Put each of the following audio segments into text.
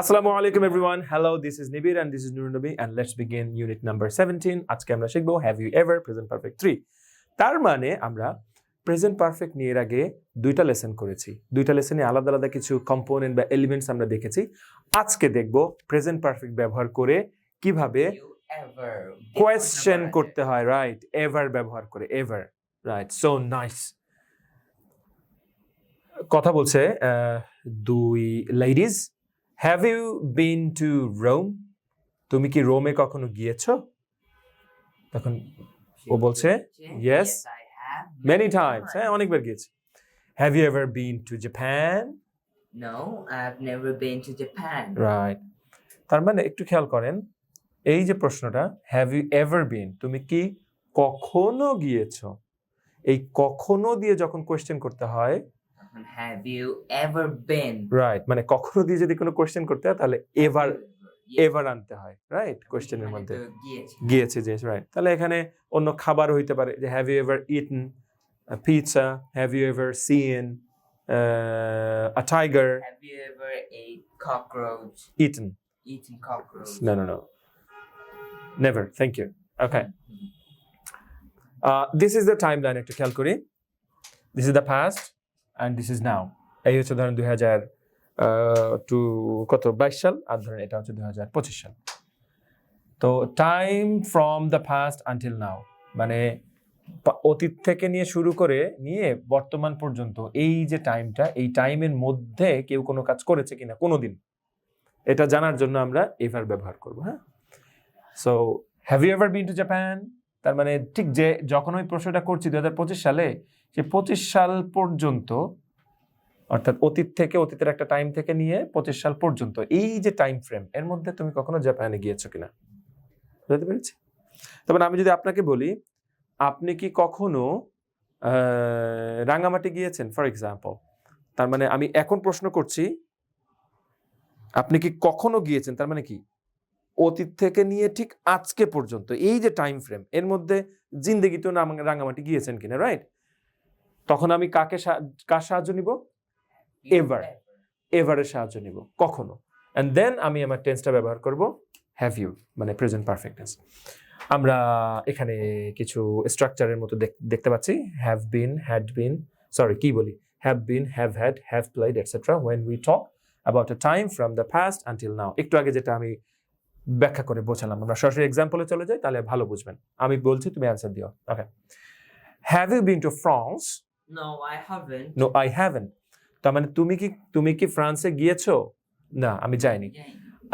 Alaikum everyone. Hello, this is Nibir and this is Nur Nabi and let's begin unit number 17. আজকে আমরা শিখব have you ever present perfect 3. তার মানে আমরা present perfect নিয়ে এর আগে দুইটা লেসন করেছি দুইটা লেসনে আলাদা আলাদা কিছু কম্পোনেন্ট বা এলিমেন্টস আমরা দেখেছি আজকে দেখব প্রেজেন্ট পারফেক্ট ব্যবহার করে কীভাবে কোয়েশ্চেন করতে হয় রাইট এভার ব্যবহার করে এভার রাইট সো নাইস কথা বলছে দুই ladies have you been to Rome তুমি কি রোমে কখনো গিয়েছো? তখন ও বলছে, have মেনি টাইমস হ্যাঁ অনেকবার গিয়েছি। Have you ever been to Japan No, I've never been to Japan. Right তার মানে একটু খেয়াল করেন এই যে প্রশ্নটা হ্যাভ ইউ এভার বিন তুমি কি কখনো গিয়েছো? এই কখনো দিয়ে যখন কোয়েশ্চেন করতে হয় Have you ever been? Right মানে কখনো দিয়ে যদি কোনো কোয়েশ্চেন করতে হয় তাহলে এভার এভার আনতে হয় রাইট কোয়েশ্চেনের মানে মধ্যে গিয়েছে যে রাইট তাহলে এখানে অন্য খাবার হইতে পারে যে have you ever eaten pizza have you ever seen a tiger Have you ever ate cockroach? Eaten Eaten cockroach? No, no, no. Never. Thank you. Okay. Uh, this is the timeline একটু খেয়াল করি this is the past and this is now এই হচ্ছে ধরেন দুই হাজার two কত? বাইশ সাল? আর ধরেন এটা হচ্ছে দুই হাজার পঁচিশ সাল। তো time from the past until now মানে অতীত থেকে নিয়ে শুরু করে নিয়ে বর্তমান পর্যন্ত এই যে টাইমটা এই টাইমের মধ্যে কেউ কোনো কাজ করেছে কিনা কোনো দিন এটা জানার জন্য আমরা এভার ব্যবহার করব হ্যাঁ? So have you ever been to Japan তার মানে ঠিক যে, যখন ওই প্রশ্নটা করছি দু হাজার পঁচিশ সালে সে পঁচিশ সাল পর্যন্ত, অর্থাৎ অতীত থেকে, অতীতের একটা টাইম থেকে নিয়ে পঁচিশ সাল পর্যন্ত, এই যে টাইম ফ্রেম এর মধ্যে তুমি কখনো জাপানে গিয়েছো কিনা? বুঝতে পেরেছি? তবে আমি যদি আপনাকে বলি, আপনি কি কখনো রাঙামাটি গিয়েছেন ফর এক্সাম্পল তার মানে আমি এখন প্রশ্ন করছি, আপনি কি কখনো গিয়েছেন, তার মানে কি? অতীত থেকে নিয়ে ঠিক আজকে পর্যন্ত, এই যে টাইম ফ্রেম এর মধ্যে জিন্দগিতেও রাঙামাটি গিয়েছেন কিনা রাইট তখন আমি কাকে কার সাহায্য নিব? এভার। এভারের সাহায্য নিব। কখনো। অ্যান্ড দেন আমি আমার টেন্সটা ব্যবহার করব। হ্যাভ ইউ মানে প্রেজেন্ট পারফেক্টনেস আমরা এখানে কিছু স্ট্রাকচারের মতো দেখ- দেখতে পাচ্ছি। Have been had been sorry কি বলি? Have been have had have played etcetera when we talk about a time from the past until now একটু আগে যেটা আমি ব্যাখ্যা করে বোঝালাম আমরা সরাসরি এক্সাম্পলে চলে যাই তাহলে ভালো বুঝবেন। আমি বলছি তুমি অ্যান্সার দিও। Okay have you been to France No, I haven't. No I haven তার মানে তুমি কি তুমি কি ফ্রান্সে গিয়েছো? না আমি যাইনি।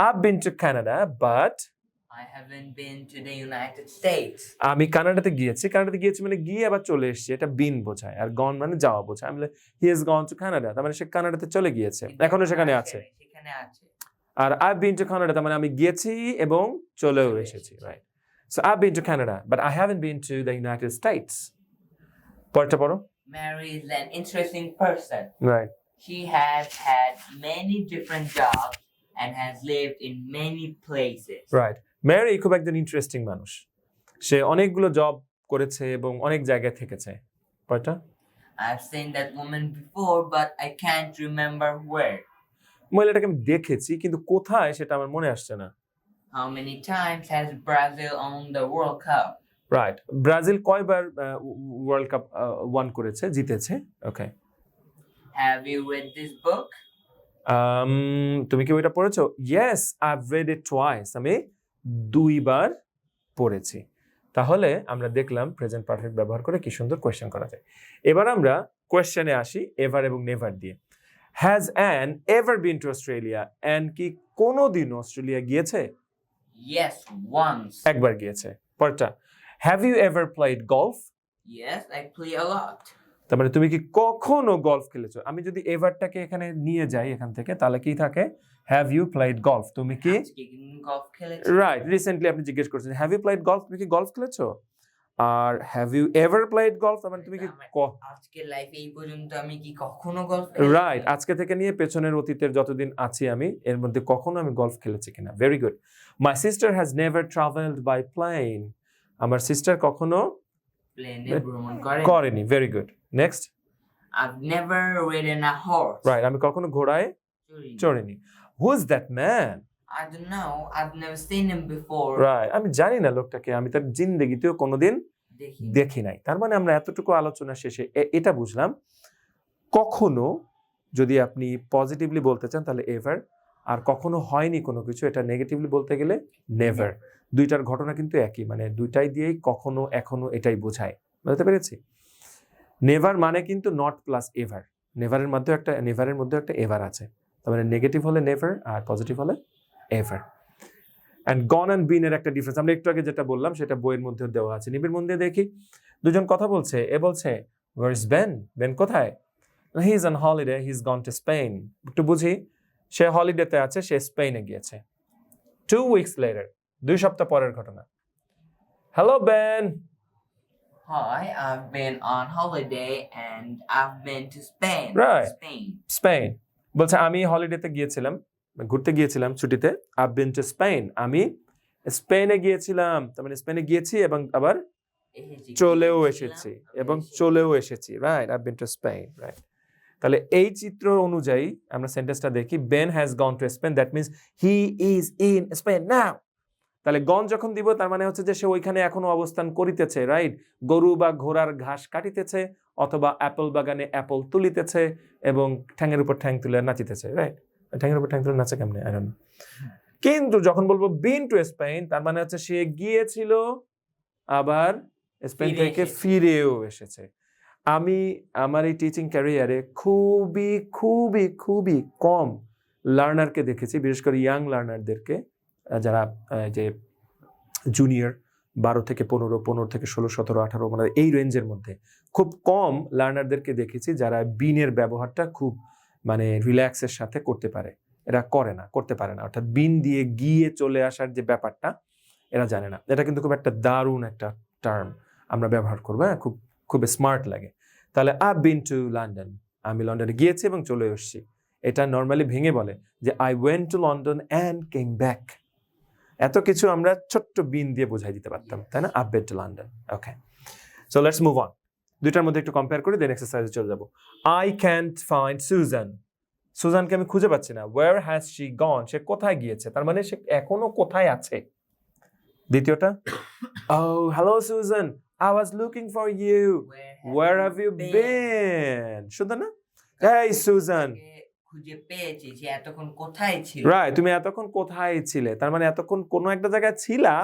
I been to Canada but I haven't been to the United States. আমি কানাডাতে গিয়েছি। কানাডাতে গিয়েছি মানে গিয়ে আবার চলে এসেছি। এটা বিন বোঝায়। আর গন মানে যাওয়া বোঝায়। আমি he is gone to Canada তার মানে সে কানাডাতে চলে গিয়েছে। এখনও সেখানে আছে। সেখানে আছে। আর আই বিন টু কানাডা তার মানে আমি গিয়েছি এবং চলেও এসেছি right so I been to Canada but I haven been to the United States পরেরটা পড়ো। Mary is an interesting person. Right. She has had many different jobs and has lived in many places. Right Mary খুব একজন interesting মানুষ সে অনেকগুলো job করেছে এবং অনেক জায়গায় থেকেছে কয়টা I've seen that woman before, but I can't remember where. মহিলাটাকে আমি দেখেছি কিন্তু কোথায় সেটা আমার মনে আসছে না How many times has Brazil won the World Cup? Right Brazil কয়বার ওয়ার্ল্ড কাপ ওয়ান করেছে? জিতেছে? Okay you read this book? Um, তুমি কি ওইটা পড়েছো? Yes I read it twice আমি দুইবার পড়েছি। তাহলে আমরা দেখলাম প্রেজেন্ট পারফেক্ট ব্যবহার করে কি সুন্দর কোয়েশ্চেন করা যায়। এবার আমরা কোয়েশ্চেনে আসি এভার এবং নেভার দিয়ে। Has Ann ever been to Australia Ann কি কোনো দিন অস্ট্রেলিয়া গিয়েছে? Yes once. একবার গিয়েছে। পরটা have you ever played golf Yes, I play a lot. তার মানে তুমি কি কখনো গলফ খেলেছো? আমি যদি এভারটাকে এখানে নিয়ে যাই এখান থেকে তাহলে কি থাকে? হ্যাভ ইউ প্লেড গলফ তুমি কি golf খেলেছি। রাইট রিসেন্টলি আপনি জিজ্ঞেস করছেন হ্যাভ ইউ প্লেড গলফ তুমি কি গলফ খেলেছো? আর have you ever played golf মানে তুমি কি আজকে লাইফে এই পর্যন্ত আমি কি কখনো গলফ রাইট আজকে থেকে নিয়ে পেছনের অতীতের যতদিন আছি আমি এর মধ্যে কখনো আমি গলফ খেলেছি কিনা? Very good my sister has never travelled by plane আমার সিস্টার কখনো প্লেনে ভ্রমণ করে করেনি very good next I've never ridden a horse. Right আমি কখনো ঘোড়ায় চড়িনি। Who is that man I don't know. I've never seen him before. Right আমি জানি না লোকটাকে আমি তার জিন্দেগিতেও কোনোদিন দেখি নাই তার মানে আমরা এতটুকু আলোচনা শেষে এটা বুঝলাম কখনো যদি আপনি পজিটিভলি বলতে চান তাহলে এভার আর কখনো হয়নি কোনো কিছু, এটা নেগেটিভলি বলতে গেলে নেভার দুইটার ঘটনা কিন্তু একই মানে দুইটাই দিয়েই কখনো, এখনও এটাই বোঝায়। বুঝতে পেরেছি? নেভার মানে কিন্তু নট প্লাস এভার নেভারের মধ্যে একটা নেভারের মধ্যে একটা এভার আছে। তার মানে নেগেটিভ হলে নেভার আর পজিটিভ হলে এভার অ্যান্ড গন অ্যান্ড বিনের একটা ডিফারেন্স আমরা একটু আগে যেটা বললাম, সেটা বইয়ের মধ্যে দেওয়া আছে। নিবিড় দিয়ে দেখি। দুজন কথা বলছে, এ বলছে ওয়ার ইজ বেন বেন কোথায়? He is on holiday he is gone to Spain একটু বুঝি? সে হলিডেতে আছে সে স্পেনে গিয়েছে। টু উইকস লেটার দুই সপ্তাহ পরের ঘটনা। Hello Ben Hi, I've been on holiday and I've been to Spain. Right. Spain. Spain বলছে আমি হলিডেতে গিয়েছিলাম ঘুরতে গিয়েছিলাম ছুটিতে। আই বিন টু স্পেন আমি স্পেনে গিয়েছিলাম। তার মানে স্পেনে গিয়েছি এবং আবার চলেও এসেছি এবং চলেও এসেছি। Right I been to Spain right তাহলে এই চিত্র অনুযায়ী আমরা সেন্টেন্সটা দেখি Ben has gone to Spain that means he is in Spain now তাহলে গন যখন দিব তার মানে হচ্ছে যে সে ওইখানে এখনও অবস্থান করিতেছে রাইট গরু বা ঘোড়ার ঘাস কাটিতেছে অথবা অ্যাপল বাগানে অ্যাপল তুলিতেছে এবং ঠ্যাঙের উপর ঠ্যাং তুলে নাচিতেছে রাইট ঠ্যাঙের উপর ঠ্যাং তুলে নাচে কেমনে? আই কিন্তু যখন বলব বিন টু স্পেন তার মানে হচ্ছে সে গিয়েছিল আবার স্পেন থেকে ফিরেও এসেছে। আমি আমার এই টিচিং ক্যারিয়ারে খুবই খুবই খুবই কম লার্নারকে দেখেছি, বিশেষ করে ইয়াং লার্নারদেরকে যারা যে জুনিয়র বারো থেকে পনেরো পনেরো থেকে ষোলো, সতেরো, আঠারো মানে এই রেঞ্জের মধ্যে খুব কম লার্নারদেরকে দেখেছি যারা বিনের ব্যবহারটা খুব মানে রিল্যাক্সের সাথে করতে পারে। এরা করে না, করতে পারে না। অর্থাৎ বিন দিয়ে গিয়ে চলে আসার যে ব্যাপারটা, এরা জানে না। এটা কিন্তু খুব একটা দারুণ একটা টার্ম আমরা ব্যবহার করব হ্যাঁ? খুব খুব স্মার্ট লাগে। তাহলে আই বিন টু লন্ডন আমি লন্ডনে গিয়েছি এবং চলে এসেছি। এটা নর্মালি ভেঙে বলে যে I went to London and came back এত কিছু আমরা ছোট্ট বিন দিয়ে বোঝাই দিতে পারতাম, তাই না? Up to London okay so let's move on দুইটার মধ্যে একটু কম্পেয়ার করে দেন এক্সারসাইজে চলে যাব। আই ক্যান্ট ফাইন্ড সুজান সুজানকে আমি খুঁজে পাচ্ছি না। ওয়ার হ্যাজ শি গন সে কোথায় গিয়েছে? তার মানে সে এখনও কোথায় আছে? দ্বিতীয়টা? ও hello Susan I was looking for you Where have you been? শুনতে না? সুজান। তাকে খুঁজে পেয়েছি সে এতক্ষণ কোথায় ছিল? রাইট তুমি এতক্ষণ কোথায় ছিলে? তার মানে এতক্ষণ কোনো একটা জায়গায় ছিলা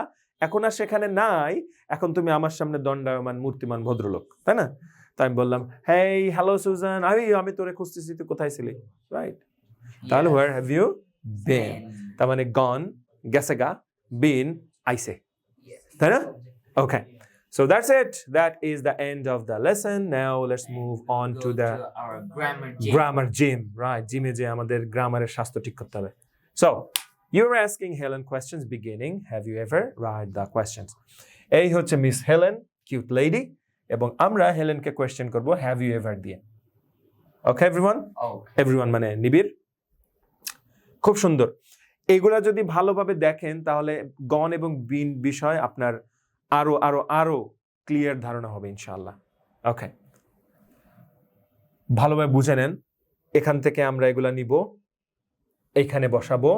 এখন আর সেখানে নাই। এখন তুমি আমার সামনে দণ্ডায়মান মূর্তিমান ভদ্রলোক তাই না? তাই আমি বললাম হেই হ্যালো সুজান। আমি আমি তোরে খুঁজতেছি তুই কোথায় ছিলি? রাইট তাহলে. Where have you been Been. তার মানে গন গেছে গা বিন আইসে তাই না? Okay. So that's it. That is the end of the lesson. Now let's move on to the our grammar gym. grammar gym. Right. Gym যে আমাদের গ্রামারের স্বাস্থ্য ঠিক করতে হবে. So you were asking Helen questions beginning. Have you ever? Write the questions. এই হচ্ছে miss Helen cute lady এবং আমরা হেলেনকে কোয়েশ্চেন করব হ্যাভ ইউ এভার দিয়ে ওকে এভরিওয়ান Oh, এভরিওয়ান মানে নিবিড় খুব সুন্দর এগুলা যদি ভালোভাবে দেখেন তাহলে গণ এবং বিন বিষয় আপনার আরও আরও আরও ক্লিয়ার ধারণা হবে ইনশাল্লাহ ওকে ভালোভাবে বুঝে নেন এখান থেকে আমরা এগুলা নিব এইখানে বসাবো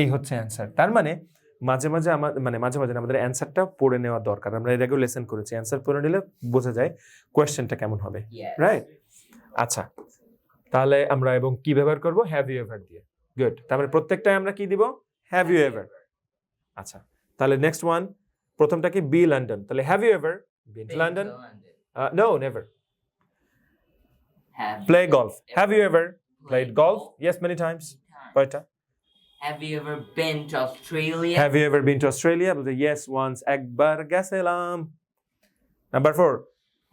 এই হচ্ছে অ্যান্সার তার মানে মাঝে মাঝে আমার মানে মাঝে মাঝে আমাদের অ্যান্সারটা পড়ে নেওয়া দরকার। আমরা এর আগেও লেসন করেছি অ্যান্সার পড়ে নিলে বোঝা যায় কোয়েশ্চেনটা কেমন হবে রাইট আচ্ছা তাহলে আমরা এবং কি ব্যবহার করব? হ্যাভ ইউ এভার দিয়ে। গুড তারপরে প্রত্যেকটাই আমরা কি দিব? হ্যাভ ইউ এভার আচ্ছা তাহলে নেক্সট ওয়ান প্রথমটা কি বি লন্ডন। তাহলে have you ever been to London no never play golf have you ever played golf? Yes many times কয়টা Have you ever been to Australia? Have you ever been to Australia বলতে yes once একবার গেছিলাম number four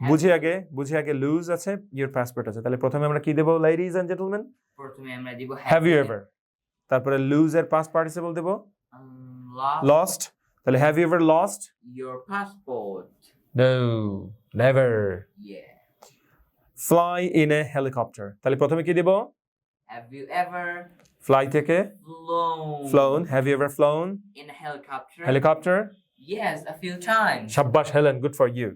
বুঝি আগে বুঝি আগে loose আছে your passport আছে। তাহলে প্রথমে আমরা কি দেবো লেডিজ এন্ড জেন্টলম্যান প্রথমে আমরা দিব হ্যাভ ইউ এভার তারপরে লুজ এর পাস পার্টিসিপল দেবো। Lost তাহলে have you ever lost your passport no never fly in a helicopter তাহলে প্রথমে কি দেব? হ্যাভ ইউ এভার ফ্লাই থেকে? Flown flown have you ever flown in a helicopter helicopter yes a few times শাবাশ Helen good for you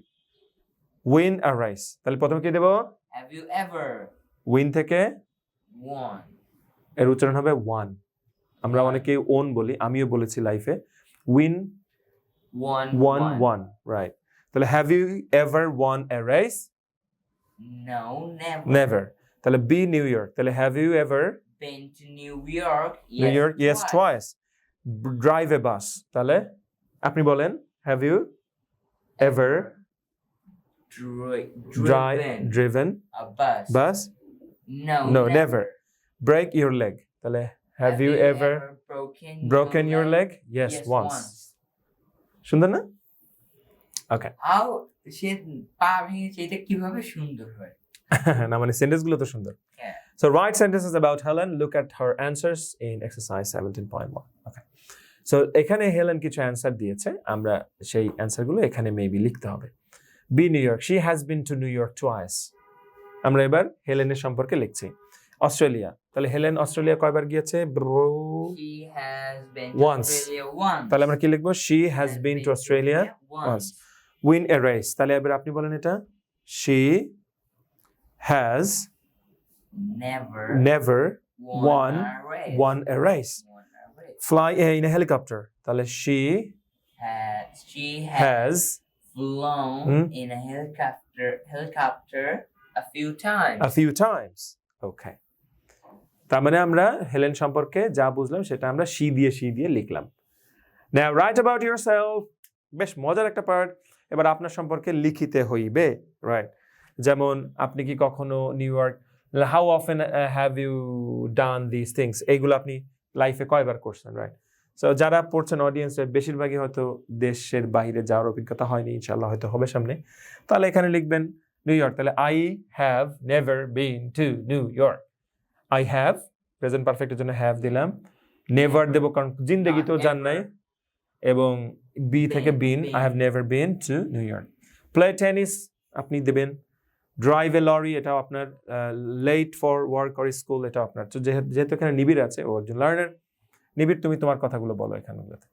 win a race তাহলে প্রথমে কি দেব? Have you ever win থেকে? ওয়ানের উচ্চারণ হবে ওয়ান আমরা অনেকে ওন বলি আমিও বলেছি লাইফে win One. One one right তাহলে have you ever won a race No, never. Never তাহলে বি নিউ ইয়র্ক তাহলে have you ever Been to New York. New York yes twice drive a bus তাহলে আপনি বলেন have you ever Dri- drive driven driven a bus. Bus No, No, never. Break your leg তাহলে have you ever broken broken your leg yes once সুন্দর না ওকে How সে পা ভেঙেছে এটা কীভাবে সুন্দর হয় না মানে সেন্টেন্সগুলো তো সুন্দর. So write sentences about Helen. Look at her answers in exercise 17.1. Okay. So এখানে হেলেন কিছু অ্যান্সার দিয়েছে আমরা সেই অ্যান্সারগুলো এখানে মেবি লিখতে হবে B New York she has been to New York twice আমরা এবার হেলেনের সম্পর্কে লিখছি অস্ট্রেলিয়া তাহলে হেলেন অস্ট্রেলিয়া কয়বার গিয়েছে ব্রো- once. তাহলে আমরা কি লিখব she has been to Australia once. Win a race তাহলে এবার আপনি বলেন এটা she has never race. Won a race race. fly in a helicopter তাহলে has, has flown Hmm? in a helicopter helicopter a few times. a few times okay তার মানে আমরা Helen সম্পর্কে যা বুঝলাম সেটা আমরা সি দিয়ে সি দিয়ে লিখলাম। না রাইট write ইউর সেলফ বেশ মজার একটা পার্ট এবার আপনার সম্পর্কে লিখিতে হইবে রাইট যেমন, আপনি কি কখনো New York how often have you done this things এইগুলো আপনি লাইফে কয়বার করছেন রাইট সো যারা পড়ছেন অডিয়েন্সের বেশিরভাগই হয়তো দেশের বাইরে যাওয়ার অভিজ্ঞতা হয়নি ইনশাল্লাহ হয়তো হবে সামনে। তাহলে এখানে লিখবেন নিউ ইয়র্ক তাহলে I have never been to New York I have present পারফেক্টের জন্য হ্যাভ দিলাম। নেভার দেবো কারণ জিন্দেগিতেও যান নাই। এবং বি থেকে been I have never been to New York play tennis আপনি দেবেন। ড্রাইভ এ লরি এটাও আপনার late for work or school এটাও আপনার। তো যেহেতু এখানে নিবিড় আছে ও একজন লার্নার নিবিড় তুমি তোমার কথাগুলো বলো এখানগুলোতে।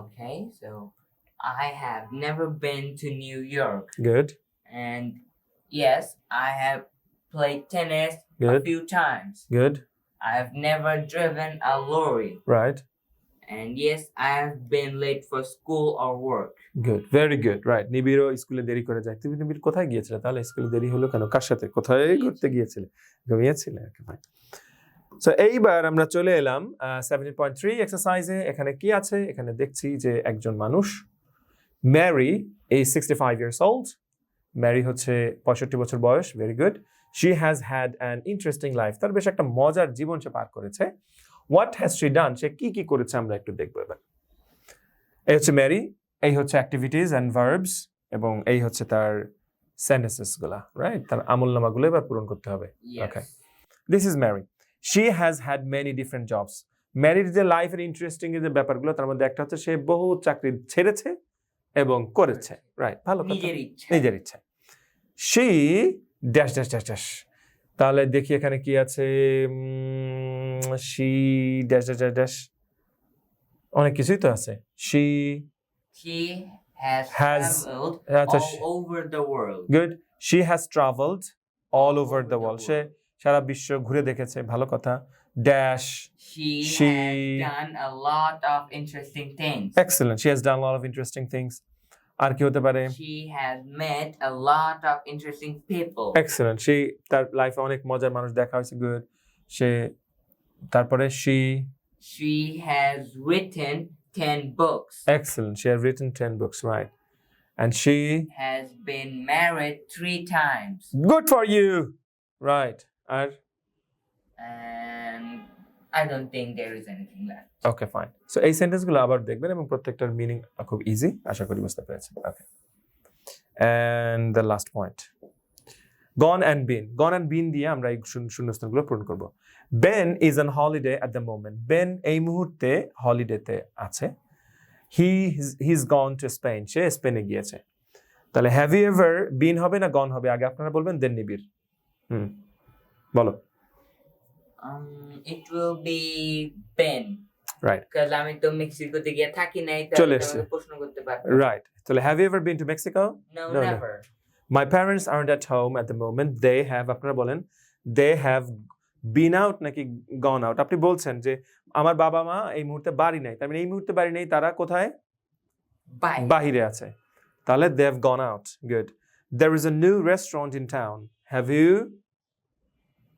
Okay, so I have never been to New York, good and yes, I have played tennis Good. a few times. Good I have never driven a lorry, right and yes, I have been late for school or work. Good very good right নিবিড়ও স্কুলে দেরি করে যায়। তুমি নিবিড় কোথায় গিয়েছিলে? তাহলে স্কুলে দেরি হলো কেন? কার সাথে? কোথায় ঘুরতে গিয়েছিলে? ঘুমিয়েছিলে? ফাইন সো এইবার আমরা চলে এলাম সেভেন্টিন পয়েন্ট থ্রি এক্সারসাইজে এখানে কি আছে? এখানে দেখছি যে একজন মানুষ ম্যারি এই sixty five years old Mary হচ্ছে পঁয়ষট্টি বছর বয়স। Very good she has had an interesting life তার বেশ একটা মজার জীবন সে পার করেছে। হোয়াট হ্যাজ শি ডান সে কি কি করেছে আমরা একটু দেখব এবার। এই হচ্ছে ম্যারি এই হচ্ছে অ্যাক্টিভিটিস অ্যান্ড ভার্বস এবং এই হচ্ছে তার সেন্টেন্সেসগুলা রাইট তার আমল নামাগুলো এবার পূরণ করতে হবে. Okay. This is Mary she has had many different jobs ম্যারির যে লাইফের ইন্টারেস্টিং যে ব্যাপারগুলো তার মধ্যে একটা হচ্ছে সে বহু চাকরি ছেড়েছে এবং করেছে রাইট ভালো নিজের ইচ্ছা। নিজের ইচ্ছা। C dash dash dash dash তাহলে দেখি এখানে কি আছে। C dash dash dash dash অনেক কিছুই তো আছে। আচ্ছা good she has travelled all over the world সে সারা বিশ্ব ঘুরে দেখেছে। ভালো কথা। Dash She- has done a lot of interesting excellent she has done lot of interesting things আর কি হতে পারে She has met a lot of interesting people. Excellent সে তার লাইফে অনেক মজার মানুষ দেখা হয়েছে গুড সে তারপরে she She has written 10 books. Excellent. She has written 10 books, right? And she, Has been married three times. good for you, right? And And I don't think there is anything left. okay, fine. So এই সেন্টেন্সগুলো আবার দেখবেন এবং প্রত্যেকটার meaning খুব easy আশা করি বুঝতে পেরেছেন। Okay and the last point gone and been gone and been দিয়ে আমরা এই শূন্য- শূন্যস্থানগুলো পূরণ করব। Ben is on holiday at the moment Ben এই মুহূর্তে হলিডেতে আছে। He he's gone to Spain সে স্পেনে গিয়েছে। তাহলে হ্যাভ ইউ এভার বিন হবে না গন হবে? আগে আপনারা বলবেন দেন নিবির হুম। বলো। Um, it will be Ben. Right. Because আমি তো মেক্সিকোতে গিয়ে থাকি নাই তাহলে চলে তো এসছে। আমাকে প্রশ্ন করতে পারব রাইট তাহলে have you ever been to Mexico No, no. never. My parents aren't at home at the moment. They have আপনারা বলেন they have বিন আউট নাকি গন আউট আপনি বলছেন যে আমার বাবা মা এই মুহূর্তে বাড়ি নেই তার মানে এই মুহূর্তে বাড়ি নেই তারা কোথায় বাহিরে আছে তাহলে they gone out good there is a new restaurant in town have you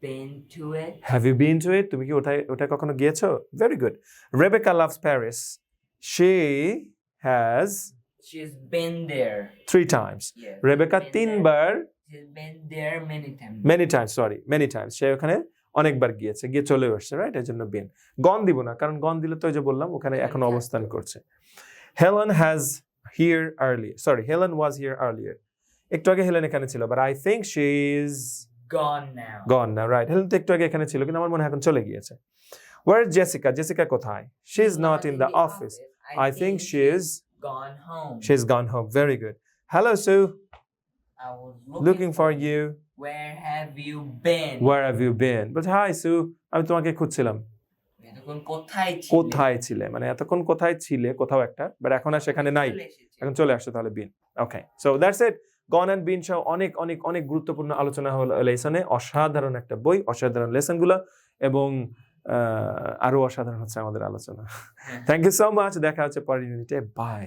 Been to it. have you been to it তুমি কি ওটায় ওটায় কখনো গিয়েছো very good rebecca loves paris she has She's been there. three times Yes. there. তিনবার She's been there many times. Many times sorry many times সে ওখানে অনেকবার গিয়েছে গিয়ে চলে আসছে রাইট এর জন্য বিন গন দিব না কারণ গন দিলে তো যে বললাম ওখানে এখন। অবস্থান করছে Helen has here earlier sorry Helen was here earlier একটু আগে হেলেন এখানে ছিল but I think she is. Gone না রাইট হেলেন তো একটু আগে এখানে ছিল কিন্তু আমার মনে হয় এখন চলে গিয়েছে। ওয়ার জেসিকা জেসিকা কোথায়? She is not in the office I think she is gone home. She is gone home very good hello I was looking, looking for you Where have you been? Where have you been but hi Sue আমি তোমাকে খুঁজছিলাম। কোথায় ছিলে? কোথায় ছিলে? মানে এতক্ষণ কোথায় ছিলে? কোথাও একটা বাট এখন আর সেখানে নাই। এখন চলে আসছে তাহলে been. Okay so that's it gone and been সহ অনেক অনেক অনেক গুরুত্বপূর্ণ আলোচনা হলো লেসনে। অসাধারণ একটা বই অসাধারণ লেসনগুলো এবং আহ, আরও অসাধারণ হচ্ছে আমাদের আলোচনা। থ্যাংক ইউ সো মাচ দেখা হচ্ছে পরের ইউনিটে বাই